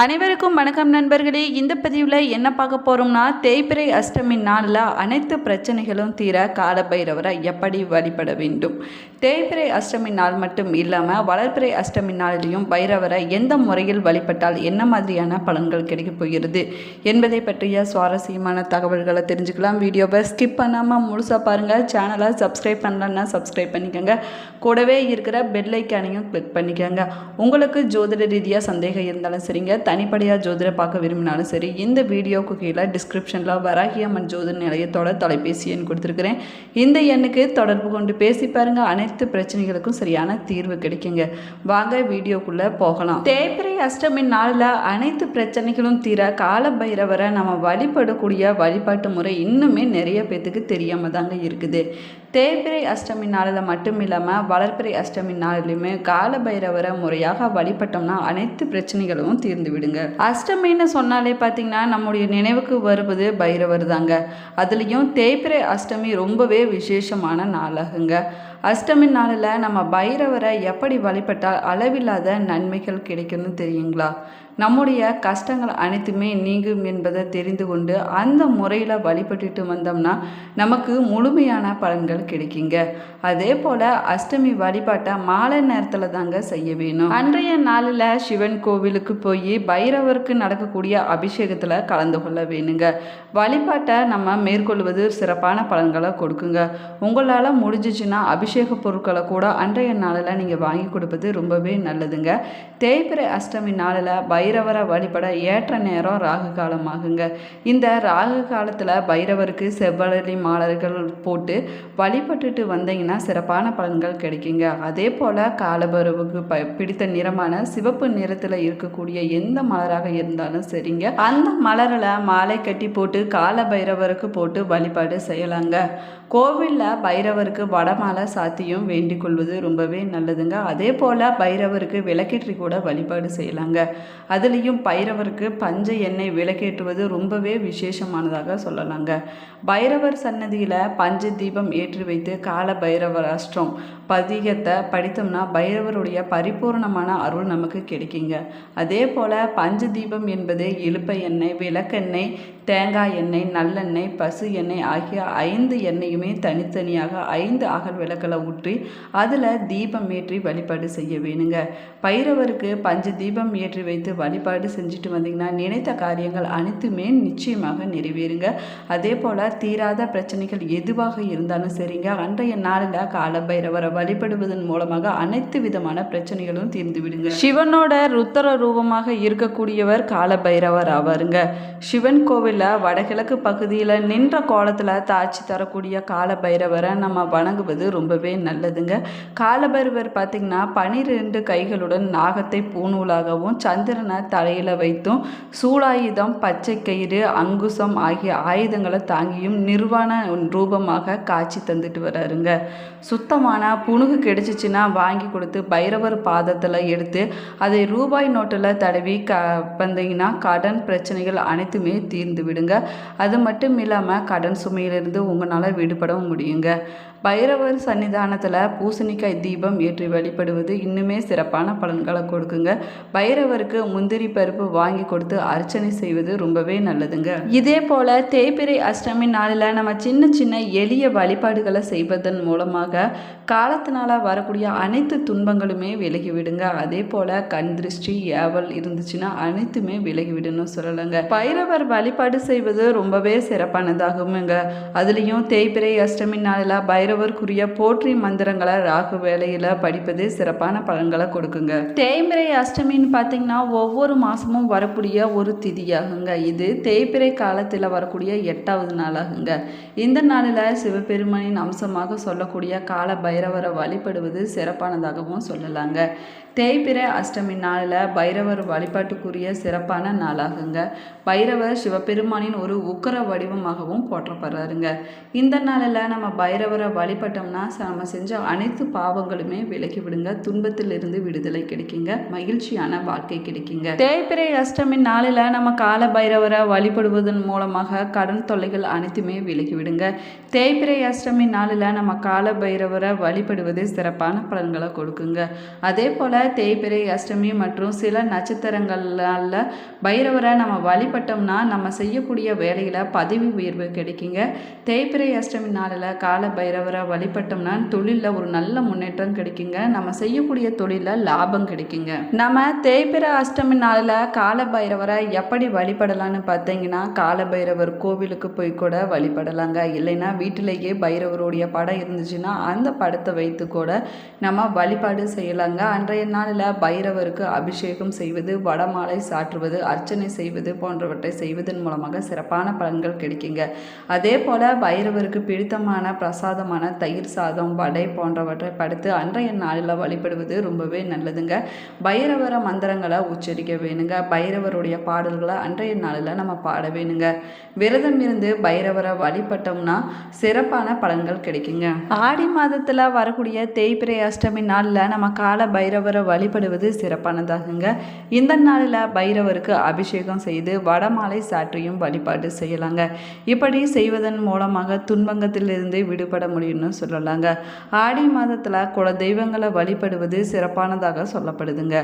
அனைவருக்கும் வணக்கம் நண்பர்களே. இந்த பதிவில் என்ன பார்க்க போகிறோம்னா தேய்பிறை அஷ்டமி நாளில் அனைத்து பிரச்சனைகளும் தீர காலபைரவரை எப்படி வழிபட வேண்டும்? தேய்பிறை அஷ்டமி நாள் மட்டும் இல்லாமல் வளர்பிறை அஷ்டமி நாளிலையும் பைரவரை எந்த முறையில் வழிபட்டால் என்ன மாதிரியான பலன்கள் கிடைக்கப் போகிறது என்பதை பற்றிய சுவாரஸ்யமான தகவல்களை தெரிஞ்சுக்கலாம். வீடியோவை ஸ்கிப் பண்ணாமல் முழுசாக பாருங்கள் சேனலை சப்ஸ்கிரைப் பண்ணலன்னா சப்ஸ்கிரைப் பண்ணிக்கோங்க. கூடவே இருக்கிற பெல்லைக்கானையும் கிளிக் பண்ணிக்கோங்க. உங்களுக்கு ஜோதிட ரீதியாக சந்தேகம் இருந்தாலும் சரிங்க. தனிப்படையாக ஜோதிடம் பார்க்க விரும்பினாலும் சரி இந்த வீடியோவுக்கு கீழே டிஸ்கிரிப்ஷனில் வராகி அம்மன் ஜோதிட நிலையத்தோட தொலைபேசி எண் கொடுத்துருக்குறேன். இந்த எண்ணுக்கு தொடர்பு கொண்டு பேசி பாருங்கள் அனைத்து பிரச்சனைகளுக்கும் சரியான தீர்வு கிடைக்குங்க. வாங்க வீடியோக்குள்ளே போகலாம். தேய்பிரை அஷ்டமி நாளில் அனைத்து பிரச்சனைகளும் தீர கால பைரவரை நம்ம வழிபடக்கூடிய வழிபாட்டு முறை இன்னுமே நிறைய பேத்துக்கு தெரியாமல் தாங்க இருக்குது. தேய்பிரை அஷ்டமி நாளில் மட்டும் இல்லாமல் வளர்ப்பிரை அஷ்டமி நாளிலுமே கால பைரவரை முறையாக வழிபட்டோம்னா அனைத்து பிரச்சனைகளும் தீர்ந்து விடுங்க. அஷ்டமின்னு சொன்னாலே பார்த்தீங்கன்னா நம்முடைய நினைவுக்கு வருவது பைரவர் தாங்க. அதுலேயும் தேய்பிரை அஷ்டமி ரொம்பவே விசேஷமான நாளாகுங்க. அஷ்டமி நாளில் நம்ம பைரவரை எப்படி வழிபட்டால் அளவில்லாத நன்மைகள் கிடைக்கும்னு தெரியுங்களா? நம்முடைய கஷ்டங்கள் அனைத்துமே நீங்கும் என்பதை தெரிந்து கொண்டு அந்த முறையில் வழிபட்டுட்டு வந்தோம்னா நமக்கு முழுமையான பலன்கள் கிடைக்குங்க. அதே போல் அஷ்டமி வழிபாட்டை மாலை நேரத்தில் தாங்க செய்ய வேணும். அன்றைய நாளில் சிவன் கோவிலுக்கு போய் பைரவருக்கு நடக்கக்கூடிய அபிஷேகத்தில் கலந்து கொள்ள வேணுங்க. வழிபாட்டை நம்ம மேற்கொள்வது சிறப்பான பலன்களை கொடுக்குங்க. உங்களால் முடிஞ்சிச்சுன்னா அபிஷேக பொருட்களை கூட அன்றைய நாளில் நீங்கள் வாங்கி கொடுப்பது ரொம்பவே நல்லதுங்க. தேய்பிறை அஷ்டமி நாளில் பைரவரை வழிபட ஏற்ற நேரம் ராகு காலமாகுங்க. இந்த ராகு காலத்தில் பைரவருக்கு செவ்வழி மாலர்கள் போட்டு வழிபட்டுட்டு வந்தீங்கன்னா சிறப்பான பலன்கள் கிடைக்குங்க. அதே போல் காலபைரவுக்கு ப பிடித்த நிறமான சிவப்பு நிறத்தில் இருக்கக்கூடிய எந்த மலராக இருந்தாலும் சரிங்க. அந்த மலரில் மாலை கட்டி போட்டு கால பைரவருக்கு போட்டு வழிபாடு செய்யலாங்க. கோவிலில் பைரவருக்கு வடமாலை சாத்தியும் வேண்டிக் கொள்வது ரொம்பவே நல்லதுங்க. அதே போல் பைரவருக்கு விளக்கேற்றி கூட வழிபாடு செய்யலாங்க. அதுலேயும் பைரவருக்கு பஞ்ச எண்ணெய் விளக்கேற்றுவது ரொம்பவே விசேஷமானதாக சொல்லலாங்க. பைரவர் சன்னதியில் பஞ்ச தீபம் ஏற்றி வைத்து கால பைரவர் அஷ்டம் பதிகத்தை படித்தோம்னா பைரவருடைய பரிபூர்ணமான அருள் நமக்கு கிடைக்குங்க. அதே போல் பஞ்ச தீபம் என்பது இழுப்ப எண்ணெய் விளக்கெண்ணெய் தேங்காய் எண்ணெய் நல்லெண்ணெய் பசு எண்ணெய் ஆகிய ஐந்து எண்ணெயுமே தனித்தனியாக ஐந்து அகல் விளக்கில் ஊற்றி அதில் தீபம் ஏற்றி வழிபாடு செய்ய வேணுங்க. பைரவருக்கு பஞ்ச தீபம் ஏற்றி வைத்து வழிபாடு செஞ்சுட்டு வந்தீங்கன்னா நினைத்த காரியங்கள் அனைத்துமே நிச்சயமாக நிறைவேறுங்க. அதே போல் தீராத பிரச்சனைகள் எதுவாக இருந்தாலும் சரிங்க. அன்றைய நாளில் கால பைரவரை வழிபடுவதன் மூலமாக அனைத்து விதமான பிரச்சனைகளும் தீர்ந்துவிடுங்க சிவனோட ருத்தர ரூபமாக இருக்கக்கூடியவர் கால பைரவர் ஆவாருங்க. சிவன் கோவிலில் வடகிழக்கு பகுதியில் நின்ற கோலத்தில் தாட்சி தரக்கூடிய கால பைரவரை நம்ம வணங்குவது ரொம்பவே நல்லதுங்க. கால பைரவர் பார்த்திங்கன்னா பனிரெண்டு கைகளுடன் நாகத்தை பூநூலாகவும் சந்திரனை தலையில் வைத்தும் சூலாயுதம் பச்சை கயிறு அங்குசம் ஆகிய ஆயுதங்களை தாங்கியும் நிர்வாண ரூபமாக காட்சி தந்துட்டு வராருங்க. சுத்தமான புணுகு கிடைச்சிச்சின்னா வாங்கி கொடுத்து பைரவர் பாதத்தில் எடுத்து அதை ரூபாய் நோட்டில் தடவி க வந்தீங்கன்னா கடன் பிரச்சனைகள் அனைத்துமே தீர்ந்து விடுங்க. அது மட்டும் இல்லாமல் கடன் சுமையிலிருந்து உங்களால் விடுபடவும் முடியுங்க. பைரவர் சன்னிதானத்தில் பூசணிக்காய் தீபம் ஏற்றி வழிபடுவது இன்னுமே சிறப்பான பலன்களை கொடுக்குங்க. பைரவருக்கு முந்திரி பருப்பு வாங்கி கொடுத்து அர்ச்சனை செய்வது ரொம்பவே நல்லதுங்க. இதே போல் தேய்பிரை அஷ்டமி நாளில் நம்ம சின்ன சின்ன எளிய வழிபாடுகளை செய்வதன் மூலமாக காலத்தினால வரக்கூடிய அனைத்து துன்பங்களுமே விலகிவிடுங்க. அதே போல் கண் திருஷ்டி ஏவல் இருந்துச்சுன்னா அனைத்துமே விலகிவிடணும் சொல்லலைங்க. பைரவர் வழிபாடு செய்வது ரொம்பவே சிறப்பானதாகுங்க அதுலேயும் தேய்பிரை அஷ்டமி நாளில் பைரவருக்குரிய போற்றி மந்திரங்களை ராகு வேலையில் படிப்பது சிறப்பான பலன்களை கொடுக்குங்க. தேய்பிறை அஷ்டமின்னு பார்த்தீங்கன்னா ஒவ்வொரு மாதமும் வரக்கூடிய ஒரு திதியாகுங்க. இது தேய்பிரை காலத்தில் வரக்கூடிய எட்டாவது நாளாகுங்க. இந்த நாளில் சிவபெருமானின் அம்சமாக சொல்லக்கூடிய கால பைரவரை வழிபடுவது சிறப்பானதாகவும் சொல்லலாங்க. தேய்பிறை அஷ்டமி நாளில் பைரவர் வழிபாட்டுக்குரிய சிறப்பான நாளாகுங்க. பைரவர் சிவபெருமானின் ஒரு உக்கர வடிவமாகவும் போற்றப்படுறாருங்க. இந்த நாளில் நம்ம பைரவரை வழிபட்டோம்னா நம்ம செஞ்ச அனைத்து பாவங்களுமே விலக்கி விடுங்க. துன்பத்திலிருந்து விடுதலை கிடைக்குங்க. மகிழ்ச்சியான வாழ்க்கை கிடைக்குங்க. தேய்பிறை அஷ்டமி நாளில் நம்ம கால பைரவரை வழிபடுவதன் மூலமாக கடன் தொல்லைகள் அனைத்துமே விலகி விடுங்க. தேய்பிறை அஷ்டமி நாளில் நம்ம கால பைரவரை வழிபடுவதே சிறப்பான பலன்களை கொடுக்குங்க. அதே போல் தேய்பிறை அஷ்டமி மற்றும் சில நட்சத்திரங்களால் பைரவரை நம்ம வழிபட்டோம்னா நம்ம செய்யக்கூடிய வேலையில் பதவி உயர்வு கிடைக்குங்க. தேய்பிறை அஷ்டமி நாளில் கால பைரவரை வழிபட்டோம்னா தொழிலில் ஒரு நல்ல முன்னேற்றம் கிடைக்குங்க. நம்ம செய்யக்கூடிய தொழிலில் லாபம் கிடைக்குங்க. நம்ம தேய்பிறை அஷ்டமி நாளில் கால பைரவரை எப்படி வழிபடலான்னு பார்த்தீங்கன்னா கால பைரவர் கோவிலுக்கு போய் கூட வழிபடலாங்க. இல்லைன்னா வீட்டிலேயே பைரவருடைய படம் இருந்துச்சுன்னா அந்த படத்தை வைத்து கூட நம்ம வழிபாடு செய்யலாங்க. அன்றைய நாளில் பைரவருக்கு அபிஷேகம் செய்வது வடமாலை சாற்றுவது அர்ச்சனை செய்வது போன்றவற்றை செய்வதன் மூலமாக சிறப்பான பலன்கள் கிடைக்குங்க. அதே போல் பைரவருக்கு பிடித்தமான பிரசாதமான தயிர் சாதம் வடை போன்றவற்றை படுத்து அன்றைய நாளில் வழிபடுவது ரொம்பவே நல்லதுங்க. பைரவர மந்திரங்களை உச்சரிக்க வேணுங்க. பைரவருடைய பாடல்களை அன்றைய நாளில் நம்ம பாட வேணுங்க. விரதம் இருந்து பைரவரை வழிபட்டோம்னா சிறப்பான பலன்கள் கிடைக்குங்க. ஆடி மாதத்தில் வரக்கூடிய தேய்பிரை அஷ்டமி நாளில் நம்ம கால பைரவரை வழிபடுவது சிறப்பானதாகுங்க. இந்த நாளில் பைரவருக்கு அபிஷேகம் செய்து வடமாலை சாற்றியும் வழிபாடு செய்யலாங்க. இப்படி செய்வதன் மூலமாக துன்பங்கத்திலிருந்து விடுபட முடியும்னு சொல்லலாங்க. ஆடி மாதத்தில் குல தெய்வங்களை வழிபடுவது சிறப்பானதாக சொல்லப்படுதுங்க.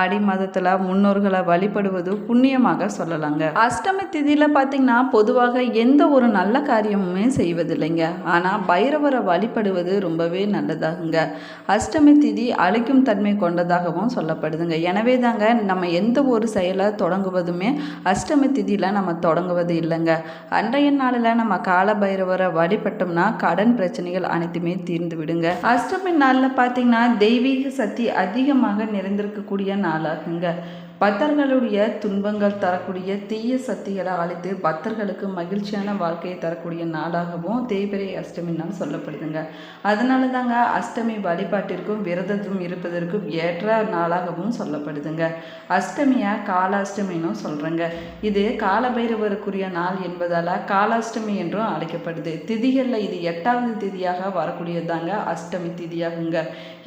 ஆடி மாதத்தில் முன்னோர்களை வழிபடுவது புண்ணியமாக சொல்லலாங்க. அஷ்டமி திதியில் பார்த்தீங்கன்னா பொதுவாக எந்த ஒரு நல்ல காரியமுமே செய்வதில்லைங்க. ஆனால் பைரவரை வழிபடுவது ரொம்பவே நல்லதாகுங்க. அஷ்டமி திதி அழிக்கும் தன்மை கொண்ட கொண்டதாகவும் சொல்லப்படுதுங்க. எனவே தாங்க நம்ம எந்த ஒரு செயலை தொடங்குவதுமே அஷ்டமி திதியில் நம்ம தொடங்குவது இல்லைங்க. அன்றைய நாளில் நம்ம கால பைரவரை வழிபட்டோம்னா கடன் பிரச்சனைகள் அனைத்துமே தீர்ந்து விடுங்க. அஷ்டமி நாளில் பார்த்தீங்கன்னா தெய்வீக சக்தி அதிகமாக நிறைந்திருக்கக்கூடிய நாளாகுங்க. பக்தர்களுடைய துன்பங்கள் தரக்கூடிய தீய சக்திகளை அழித்து பக்தர்களுக்கு மகிழ்ச்சியான வாழ்க்கையை தரக்கூடிய நாளாகவும் தேய்பிரை அஷ்டமி நாள் சொல்லப்படுதுங்க. அதனால தாங்க அஷ்டமி வழிபாட்டிற்கும் விரதத்தும் இருப்பதற்கும் ஏற்ற நாளாகவும் சொல்லப்படுதுங்க. அஷ்டமியை காலாஷ்டமின்னு சொல்கிறேங்க இது காலபைரவருக்குரிய நாள் என்பதால் காலாஷ்டமி என்றும் அழைக்கப்படுது. திதிகளில் இது எட்டாவது திதியாக வரக்கூடியதாங்க அஷ்டமி திதியாகுங்க.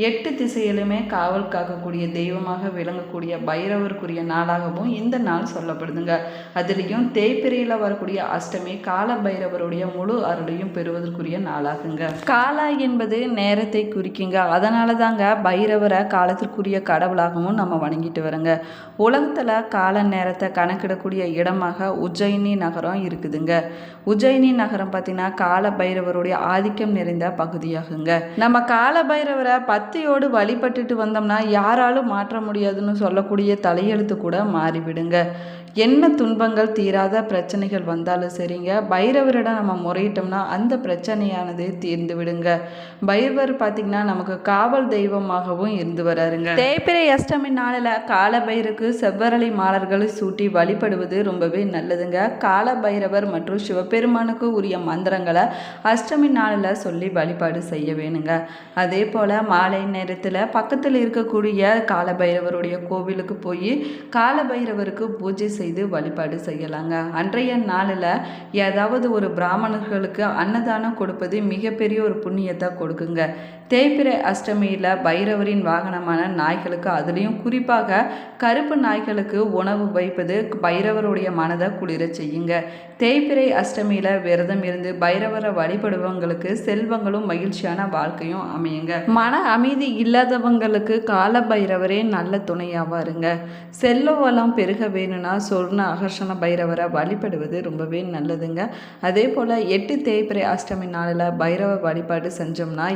எட்டு திசையிலுமே காவல் காக்கக்கூடிய தெய்வமாக விளங்கக்கூடிய பைரவருக்கு வரக்கூடிய நாளாகவும் இந்த நாள் சொல்லப்படுதுங்க. அதுலேயும் தேய்பிரையில் வரக்கூடிய அஷ்டமி கால பைரவருடைய முழு அருளையும் பெறுவதற்குரிய நாளாகுங்க. காலா என்பது நேரத்தை குறிக்குங்க. அதனால தாங்க பைரவரை காலத்திற்குரிய கடவுளாகவும் நம்ம வணங்கிட்டு வரோங்க. உலகத்தில் கால நேரத்தை கணக்கிடக்கூடிய இடமாக உஜ்ஜயினி நகரம் இருக்குதுங்க. உஜ்ஜயினி நகரம் பார்த்தீங்கன்னா கால பைரவருடைய ஆதிக்கம் நிறைந்த பகுதியாகுங்க. நம்ம கால பைரவரை பத்தியோடு வழிபட்டுட்டு வந்தோம்னா யாராலும் மாற்ற முடியாதுன்னு சொல்லக்கூடிய தலையை எழுத்து கூட மாறிவிடுங்க. என்ன துன்பங்கள் தீராத பிரச்சனைகள் வந்தாலும் சரிங்க. பைரவரிடம் நம்ம முறையிட்டோம்னா அந்த பிரச்சனையானது தீர்ந்து விடுங்க பைரவர் பார்த்திங்கன்னா நமக்கு காவல் தெய்வமாகவும் இருந்து வராருங்க. தேய்பிரை அஷ்டமி நாளில் காலபைருக்கு செவ்வரளி மாலர்களை சூட்டி வழிபடுவது ரொம்பவே நல்லதுங்க. கால பைரவர் மற்றும் சிவபெருமானுக்கு உரிய மந்திரங்களை அஷ்டமி நாளில் சொல்லி வழிபாடு செய்ய வேணுங்க. அதே போல் மாலை நேரத்தில் பக்கத்தில் இருக்கக்கூடிய காலபைரவருடைய கோவிலுக்கு போய் காலபைரவருக்கு பூஜை செய்து வழிபாடு செய்யலாங்க. அன்றைய நாளில் ஏதாவது ஒரு பிராமணர்களுக்கு அன்னதானம் கொடுப்பது மிகப்பெரிய ஒரு புண்ணியத்தை கொடுக்குங்க. தேய்பிரை அஷ்டமியில் பைரவரின் வாகனமான நாய்களுக்கு அதுலேயும் குறிப்பாக கருப்பு நாய்களுக்கு உணவு வைப்பது பைரவருடைய மனதை குளிர செய்யுங்க. தேய்பிரை அஷ்டமியில் விரதம் இருந்து பைரவரை வழிபடுவங்களுக்கு செல்வங்களும் மகிழ்ச்சியான வாழ்க்கையும் அமையுங்க. மன அமைதி இல்லாதவங்களுக்கு கால பைரவரே நல்ல துணையாவாருங்க செல்ல வளம் பெருக வேணும்னா சொர்ண அகர்ஷண பைரவரை வழிபடுவது ரொம்பவே நல்லதுங்க. அதே போல் எட்டு தேய்பிரை அஷ்டமி நாளில் பைரவ வழிபாடு செஞ்சோம்னா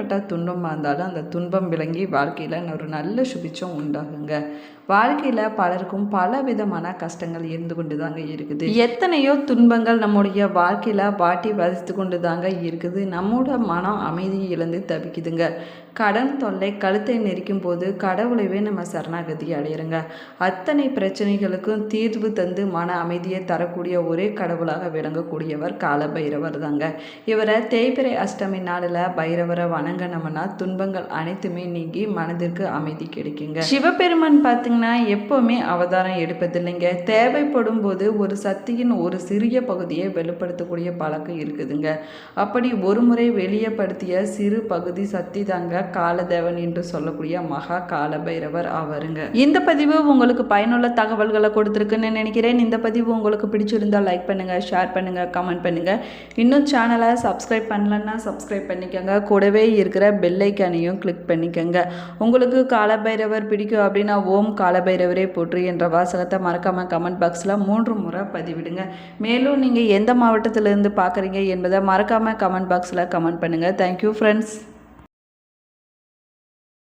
எப்பேற்பட்ட துன்பமாக இருந்தாலும் அந்த துன்பம் விளங்கி வாழ்க்கையில் ஒரு நல்ல சுபிச்சம் உண்டாகுங்க. வாழ்க்கையில் பலருக்கும் பல விதமான கஷ்டங்கள் இருந்து கொண்டு தாங்க இருக்குது. எத்தனையோ துன்பங்கள் நம்முடைய வாழ்க்கையில் வாட்டி வசித்து கொண்டு தாங்க இருக்குது. நம்மோட மனம் அமைதியை இழந்து தவிக்குதுங்க. கடன் தொல்லை கழுத்தை நெரிக்கும் போது கடவுளைவே நம்ம சரணாகதி அடையிறோங்க. அத்தனை பிரச்சனைகளுக்கும் தீர்வு தந்து மன அமைதியை தரக்கூடிய ஒரே கடவுளாக விளங்கக்கூடியவர் கால பைரவர் தாங்க இவரை தேய்பிரை அஷ்டமி நாளில் பைரவரை வணங்கினோம்னா துன்பங்கள் அனைத்துமே நீங்கி மனதிற்கு அமைதி கிடைக்குங்க. சிவபெருமான் பார்த்தீங்கன்னா எப்போவுமே அவதாரம் எடுப்பதில்லைங்க. தேவைப்படும் போது ஒரு சக்தியின் ஒரு சிறிய பகுதியை வெளிப்படுத்தக்கூடிய பழக்கம் இருக்குதுங்க. அப்படி ஒரு முறை வெளியப்படுத்திய சிறு பகுதி சக்தி தாங்க காலதேவன் என்று சொல்லக்கூடிய மகா கால பைரவர் ஆவாருங்க இந்த பதிவு உங்களுக்கு பயனுள்ள தகவல்களை கொடுத்துருக்குன்னு நினைக்கிறேன். இந்த பதிவு உங்களுக்கு பிடிச்சிருந்தா லைக் பண்ணுங்க ஷேர் பண்ணுங்க கமெண்ட் பண்ணுங்க. இன்னும் சேனலை சப்ஸ்கிரைப் பண்ணலன்னா சப்ஸ்கிரைப் பண்ணிக்கோங்க. கூடவே இருக்கிற பெல்லைக்கானையும் கிளிக் பண்ணிக்கோங்க. உங்களுக்கு காலபைரவர் பிடிக்கும் அப்படின்னா ஓம் காலபைரவரே போற்று என்ற வாசகத்தை மறக்காமல் கமெண்ட் பாக்ஸில் மூன்று முறை பதிவிடுங்க. மேலும் நீங்கள் எந்த மாவட்டத்திலிருந்து பார்க்குறீங்க என்பதை மறக்காமல் கமெண்ட் பாக்ஸில் கமெண்ட் பண்ணுங்கள் தேங்க்யூ ஃப்ரெண்ட்ஸ்